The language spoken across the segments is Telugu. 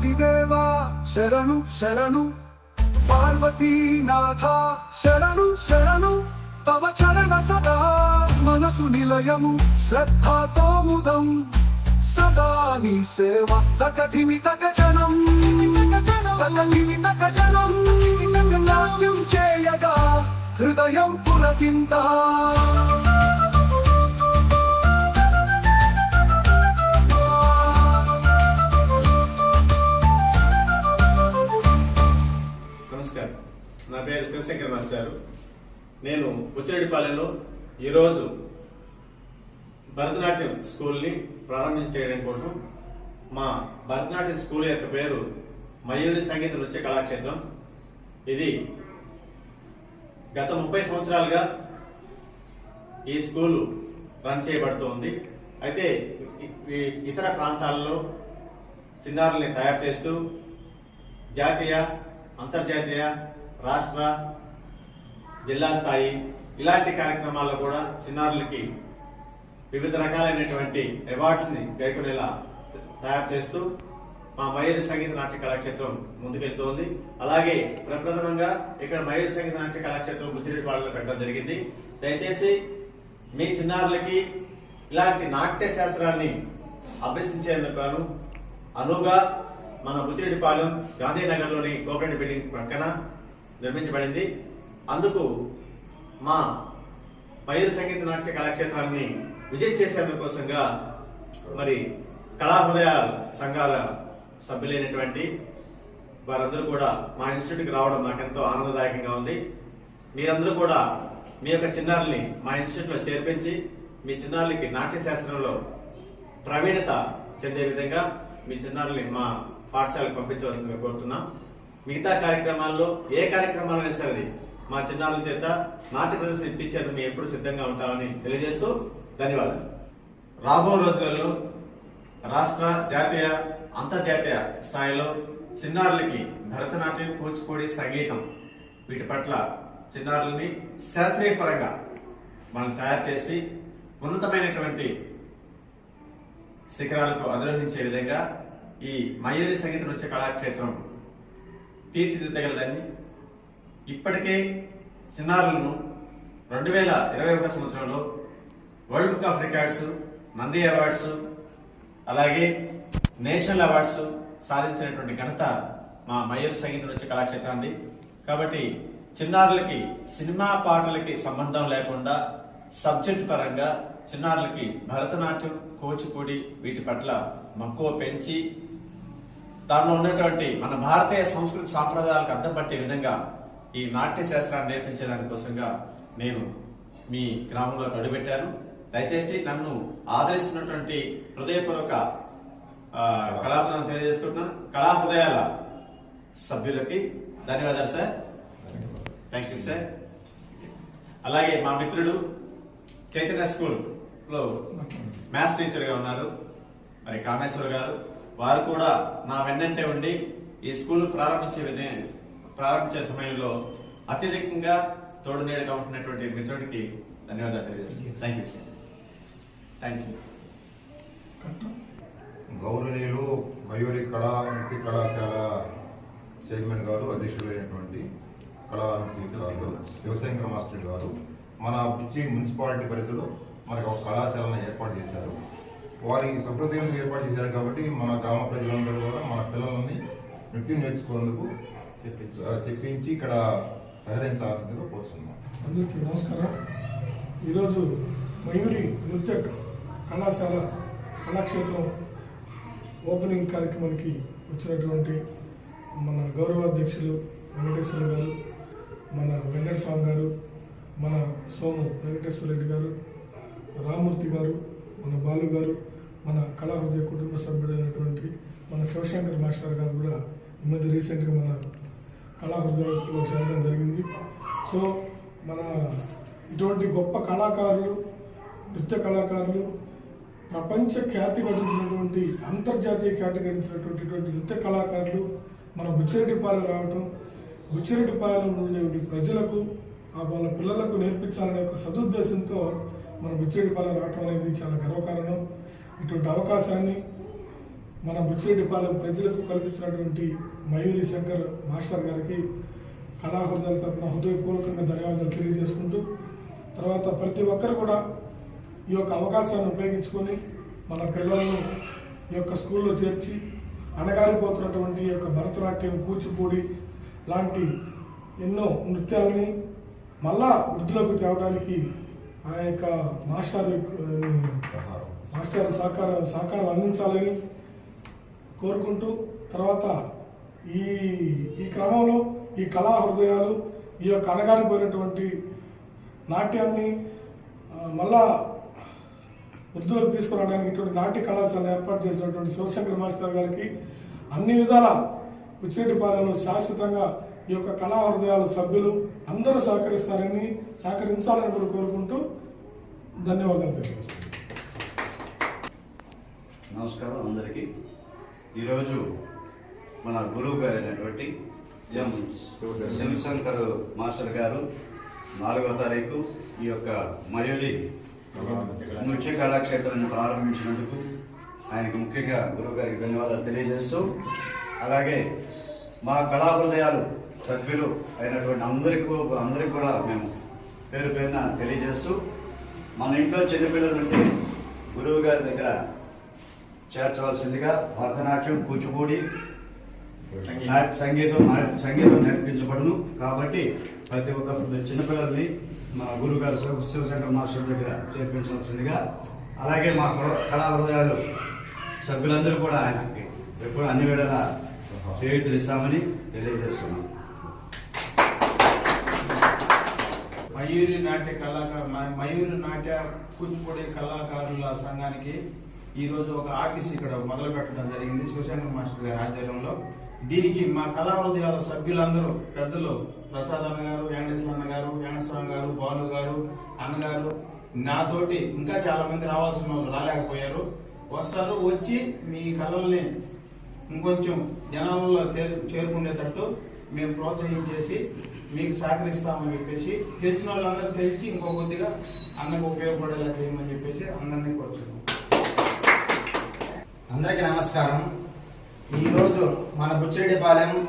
దేవా శరణు శరణు. పార్వతీనాథ శరణు శరణు. తవ చరణ సదా మనసు నిలయము శ్రద్ధాతో ముదం. సదా నీ సేవ తకధిమి తక జనం. తకధిమి నాట్యం చేయగా హృదయం పులకింత. నా పేరు శివశంకర్ మాస్టారు. నేను బుచ్చిరెడ్డిపాలెంలో ఈరోజు భరతనాట్యం స్కూల్ని ప్రారంభం చేయడం కోసం మా భరతనాట్యం స్కూల్ యొక్క పేరు మయూరి సంగీత నృత్య కళాక్షేత్రం. ఇది గత ముప్పై సంవత్సరాలుగా ఈ స్కూలు రన్ చేయబడుతోంది అయితే ఇతర ప్రాంతాల్లో చిన్నారుల్ని తయారు చేస్తూ జాతీయ అంతర్జాతీయ రాష్ట్ర జిల్లా స్థాయి ఇలాంటి కార్యక్రమాల్లో కూడా చిన్నారులకి వివిధ రకాలైనటువంటి అవార్డ్స్ని ని తయారు చేస్తూ మా మయూరి సంగీత నాట్య కళాక్షేత్రం ముందుకెళ్తోంది. అలాగే ప్రప్రథమంగా ఇక్కడ మయూరి సంగీత నాట్య కళాక్షేత్రం ముచ్చిరెడ్డిపాడులో పెట్టడం జరిగింది. దయచేసి మీ చిన్నారులకి ఇలాంటి నాట్య శాస్త్రాన్ని అభ్యసించేందుకు గాను అనువుగా మన ముచ్చిరెడ్డిపాలెం గాంధీనగర్లోని కోఆపరేటివ్ బిల్డింగ్ పక్కన నిర్మించబడింది. అందుకు మా మయూర్ సంగీత నాట్య కళాక్షేత్రాన్ని విజిట్ చేసేందుకోసంగా మరి కళాహృదయ సంఘాల సభ్యులైనటువంటి వారందరూ కూడా మా ఇన్స్టిట్యూట్కి రావడం నాకెంతో ఆనందదాయకంగా ఉంది. మీరందరూ కూడా మీ యొక్క చిన్నారుల్ని మా ఇన్స్టిట్యూట్లో చేర్పించి మీ చిన్నారులకి నాట్య శాస్త్రంలో ప్రవీణత చెందే విధంగా మీ చిన్నారుల్ని మా పాఠశాలకు పంపించవలసిందిగా కోరుతున్నాం. మిగతా కార్యక్రమాల్లో ఏ కార్యక్రమాలైనా సరే మా చిన్నారుల చేత నాట్య ప్రదర్శన ఇప్పించేందుకు మేము ఎప్పుడు సిద్ధంగా ఉంటామని తెలియజేస్తూ ధన్యవాదాలు. రాబో రోజులలో రాష్ట్ర జాతీయ అంతర్జాతీయ స్థాయిలో చిన్నారులకి భరతనాట్యం కూచిపూడి సంగీతం వీటి పట్ల చిన్నారులని శాస్త్రీయ పరంగా మనం తయారు చేసి ఉన్నతమైనటువంటి శిఖరాలకు అధిరోహించే విధంగా ఈ మయూరి సంగీత నృత్య కళాక్షేత్రం తీర్చిదిద్దగలదని ఇప్పటికే చిన్నారులను రెండు వేల ఇరవై ఒకటో సంవత్సరంలో world book of records Nandi awards అలాగే నేషనల్ అవార్డ్స్ సాధించినటువంటి ఘనత మా మయూరు సంగీత నృత్య కళాక్షేత్రాన్ని కాబట్టి చిన్నారులకి సినిమా పాటలకి సంబంధం లేకుండా సబ్జెక్ట్ పరంగా చిన్నారులకి భరతనాట్యం కూచిపూడి వీటి పట్ల మక్కువ పెంచి దానిలో ఉన్నటువంటి మన భారతీయ సంస్కృతి సాంప్రదాయాలకు అద్దం పట్టే విధంగా ఈ నాట్య శాస్త్రాన్ని నేర్పించే దానికోసంగా నేను మీ గ్రామంలో అడుగుపెట్టాను. దయచేసి నన్ను ఆదరిస్తున్నటువంటి హృదయపూర్వక కళాభినందన తెలియజేసుకుంటున్నాను. కళా హృదయాల సభ్యులకి ధన్యవాదాలు సార్. థ్యాంక్ యూ సార్ అలాగే మా మిత్రుడు చైతన్య స్కూల్లో మ్యాథ్స్ టీచర్గా ఉన్నారు. మరి కామేశ్వర్ గారు. వారు కూడా నా వెన్నంటే ఉండి ఈ స్కూల్ ప్రారంభించే విధంగా ప్రారంభించే సమయంలో అత్యధికంగా తోడు నీడగా ఉంటున్నటువంటి మిత్రుడికి ధన్యవాదాలు తెలియజేస్తున్నాను. Thank you sir thank you గౌరవనీయులు మయూరి కళా నృత్య కళాశాల చైర్మన్ గారు అధ్యక్షులైనటువంటి కళా నృత్యకారులు శివశంకర మాస్టర్ గారు. మన పిచ్చి మున్సిపాలిటీ పరిధిలో మనకు ఒక కళాశాలను ఏర్పాటు చేశారు. వారి సహృదయంతో ఏర్పాటు చేశారు కాబట్టి మన గ్రామ ప్రజలందరూ కూడా మన పిల్లల్ని నృత్యం నేర్చుకునేందుకు చెప్పించి. ఇక్కడ సహకరించాలని కోరుతున్నాం అందరికీ నమస్కారం. ఈరోజు మయూరి నృత్య కళాశాల కళాక్షేత్రం ఓపెనింగ్ కార్యక్రమానికి వచ్చినటువంటి మన గౌరవాధ్యక్షులు వెంకటేశ్వర గారు మన వెంకట స్వామి గారు మన సోము వెంకటేశ్వర రెడ్డి గారు రామూర్తి గారు మన బాలు గారు మన కళాహృదయ కుటుంబ సభ్యుడైనటువంటి మన శివశంకర్ మాస్టర్ గారు కూడా ఈ మధ్య రీసెంట్గా మన కళాహృదయంలో చేరడం జరిగింది. సో మన ఇటువంటి గొప్ప కళాకారులు నృత్య కళాకారులు ప్రపంచ ఖ్యాతి గడించినటువంటి అంతర్జాతీయ ఖ్యాతి గడించినటువంటి ఇటువంటి నృత్య కళాకారులు మన బుచ్చిరెడ్డిపాలెం రావటం బుచ్చిరెడ్డిపాలెం ఉండే ప్రజలకు వాళ్ళ పిల్లలకు నేర్పించాలనే ఒక సదుద్దేశంతో మన బుచ్చిరెడ్డిపాలెం రావటం అనేది చాలా గర్వకారణం. ఇటువంటి అవకాశాన్ని మన బుచ్చిరెడ్డిపాలెం ప్రజలకు కల్పించినటువంటి మయూరి శంకర్ మాస్టర్ గారికి కళాహృదయాల తరపున హృదయపూర్వకంగా ధన్యవాదాలు తెలియజేసుకుంటూ తర్వాత ప్రతి ఒక్కరు కూడా ఈ యొక్క అవకాశాన్ని ఉపయోగించుకొని మన పిల్లలను ఈ యొక్క స్కూల్లో చేర్చి అణగారిపోతున్నటువంటి ఈ యొక్క భరతనాట్యం కూచిపూడి లాంటి ఎన్నో నృత్యాలని మళ్ళా వృద్ధిలోకి తేవడానికి ఆ యొక్క మాస్టర్ యొక్క, మాస్టర్ సహకార సహకారం అందించాలని కోరుకుంటూ తర్వాత ఈ ఈ క్రమంలో ఈ కళా హృదయాలు ఈ యొక్క అనగారిపోయినటువంటి నాట్యాన్ని మళ్ళా వృద్ధులకు తీసుకురావడానికి ఇటువంటి నాట్య కళాశాలను ఏర్పాటు చేసినటువంటి శివశంకర్ మాస్టర్ గారికి అన్ని విధాల ఉచ్చిరెడ్డిపాలెంలో శాశ్వతంగా ఈ యొక్క కళా హృదయాల సభ్యులు అందరూ సహకరిస్తారని సహకరించాలని కూడా కోరుకుంటూ ధన్యవాదాలు తెలియజేస్తున్నాను. నమస్కారం అందరికీ. ఈరోజు మన గురువు గారు అయినటువంటి ఎం శివశంకర్ మాస్టర్ గారు నాలుగవ తారీఖు ఈ యొక్క మయూరి నృత్య కళాక్షేత్రాన్ని ప్రారంభించినందుకు ఆయనకు ముఖ్యంగా గురువు గారికి ధన్యవాదాలు తెలియజేస్తూ అలాగే మా కళాహృదయాలు సభ్యులు అయినటువంటి అందరికీ అందరికీ కూడా మేము పేరు పేరున తెలియజేస్తూ మన ఇంట్లో చిన్నపిల్లలు ఉంటే గురువు గారి దగ్గర చేర్చవలసిందిగా భరతనాట్యం కూచిపూడి సంగీతం. సంగీతం నేర్పించబడును. కాబట్టి ప్రతి ఒక్క చిన్నపిల్లల్ని మా గురువు గారు శివ- శివశంకర్ మాస్టర్ దగ్గర చేర్పించవలసిందిగా అలాగే మా కళ- కళా హృదయాలు సభ్యులందరూ కూడా ఆయనకి ఎప్పుడు అన్ని వేళలా చేయుతులు ఇస్తామని తెలియజేస్తున్నాం. మయూరి నాట్య కళాకారు మయూరి నాట్య కూచిపూడి కళాకారుల సంఘానికి ఈరోజు ఒక ఆఫీస్ ఇక్కడ మొదలు పెట్టడం జరిగింది. శివశంకర్ మాస్టర్ గారి ఆధ్వర్యంలో. దీనికి మా కళా హృదయాల సభ్యులందరూ పెద్దలు ప్రసాద్ అన్న గారు వెంకటేశ్వర అన్న గారు వెంకటస్వామి గారు బాలు గారు అన్నగారు నాతోటి ఇంకా చాలామంది రావాల్సిన వాళ్ళు రాలేకపోయారు. వస్తారు వచ్చి మీ కళల్ని ఇంకొంచెం జనాలలో చేరుకునేటట్టు మేము ప్రోత్సహించేసి మీకు సహకరిస్తామని చెప్పేసి తెలిసిన వాళ్ళందరూ తెలిసి ఇంకో కొద్దిగా అన్నకు ఉపయోగపడేలా చేయమని చెప్పేసి అందరినీ కోరుచున్నాం. అందరికీ నమస్కారం. ఈరోజు మన బుచ్చిరెడ్డిపాలెం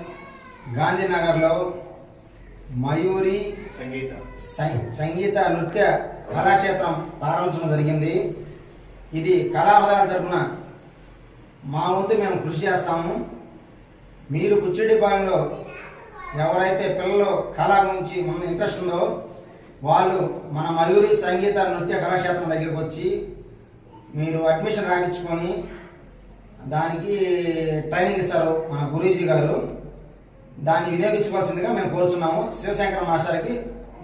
గాంధీనగర్లో మయూరి సంగీత. సం- సంగీత నృత్య కళాక్షేత్రం ప్రారంభించడం జరిగింది. ఇది కళావదాల తరపున మా వంతు మేము కృషి చేస్తాము. మీరు బుచ్చిరెడ్డిపాలెంలో ఎవరైతే పిల్లలు కళ గురించి మన ఇంట్రెస్ట్ ఉందో వాళ్ళు మన మయూరి సంగీత నృత్య కళాక్షేత్రం దగ్గరికి వచ్చి మీరు అడ్మిషన్ రాయించుకొని దానికి ట్రైనింగ్ ఇస్తారు మన గురూజీ గారు. దాన్ని వినియోగించుకోవాల్సిందిగా మేము కోరుచున్నాము. శివశంకర మాస్టర్కి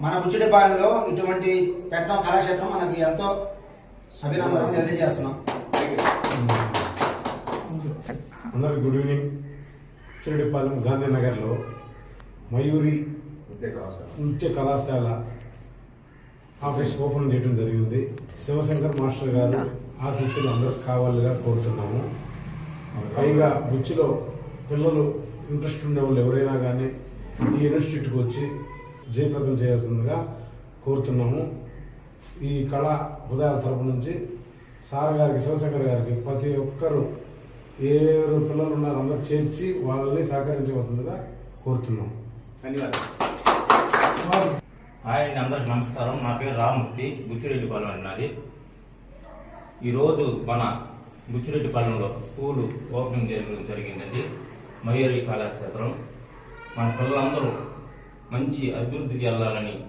మన బుచ్చిడిపాలెంలో ఇటువంటి పెట్టడం కళాక్షేత్రం మనకి ఎంతో అభినందన తెలియజేస్తున్నాం. అందరికి గుడ్ ఈవినింగ్. చిరుడిపాలెం గాంధీనగర్లో మయూరి నృత్య కళాశాల నృత్య కళాశాల ఆఫీస్ ఓపెన్ చేయడం జరిగింది. శివశంకర్ మాస్టర్ గారు ఆఫీసులు అందరూ కావాలిగా కోరుతున్నాము. పైగా బుచ్చిలో పిల్లలు ఇంట్రెస్ట్ ఉండే వాళ్ళు ఎవరైనా కానీ ఈ ఇన్స్టిట్యూట్కి వచ్చి జయప్రదం చేయాల్సిందిగా కోరుతున్నాము. ఈ కళ ఉదయాల తరపు నుంచి సార్ గారికి శివశంకర్ గారికి ప్రతి ఒక్కరూ ఏ పిల్లలు ఉన్నారో అందరూ చేర్చి వాళ్ళని సహకరించవలసిందిగా కోరుతున్నాం ధన్యవాదాలు. హాయ్ అండి అందరికి నమస్కారం. నా పేరు రామూర్తి బుచ్చిరెడ్డిపాలెం అండి నాది. ఈరోజు మన బుచ్చిరెడ్డిపాలెంలో స్కూలు ఓపెనింగ్ జరగడం జరిగిందండి. మయూరి కళాక్షేత్రం. మన పిల్లలందరూ మంచి అభివృద్ధి చెందాలని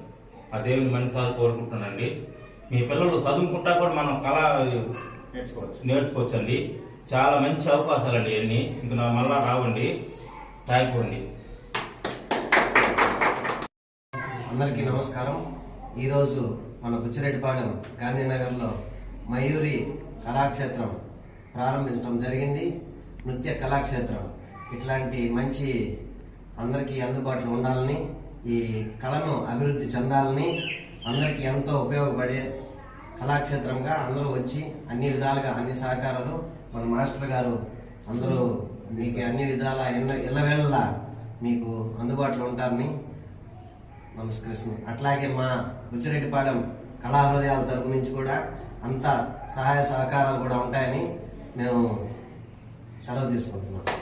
ఆ దేవుని మనసారి కోరుకుంటున్నానండి. మీ పిల్లలు చదువుకుంటా కూడా మనం కళ నేర్చుకోవచ్చు. నేర్చుకోవచ్చండి. చాలా మంచి అవకాశాలండి ఇవన్నీ. ఇంక నా మళ్ళా రావండి. థ్యాంక్ యూ అండి. అందరికీ నమస్కారం. ఈరోజు మన బుచ్చిరెడ్డిపాలెం గాంధీనగర్లో మయూరి కళాక్షేత్రం ప్రారంభించడం జరిగింది. నృత్య కళాక్షేత్రం. ఇట్లాంటి మంచి అందరికీ అందుబాటులో ఉండాలని ఈ కళను అభివృద్ధి చెందాలని అందరికీ ఎంతో ఉపయోగపడే కళాక్షేత్రంగా అందరూ వచ్చి అన్ని విధాలుగా అన్ని సహకారాలు మన మాస్టర్ గారు అందరూ మీకు అన్ని విధాల ఎన్న ఎల్లవేళలా మీకు అందుబాటులో ఉంటారని నమస్కరిస్తున్నాం. అట్లాగే మా బుచ్చిరెడ్డిపాలెం కళా హృదయాల తరపు నుంచి కూడా అంత సహాయ సహకారాలు కూడా ఉంటాయని మేము సెలవు తీసుకుంటున్నాం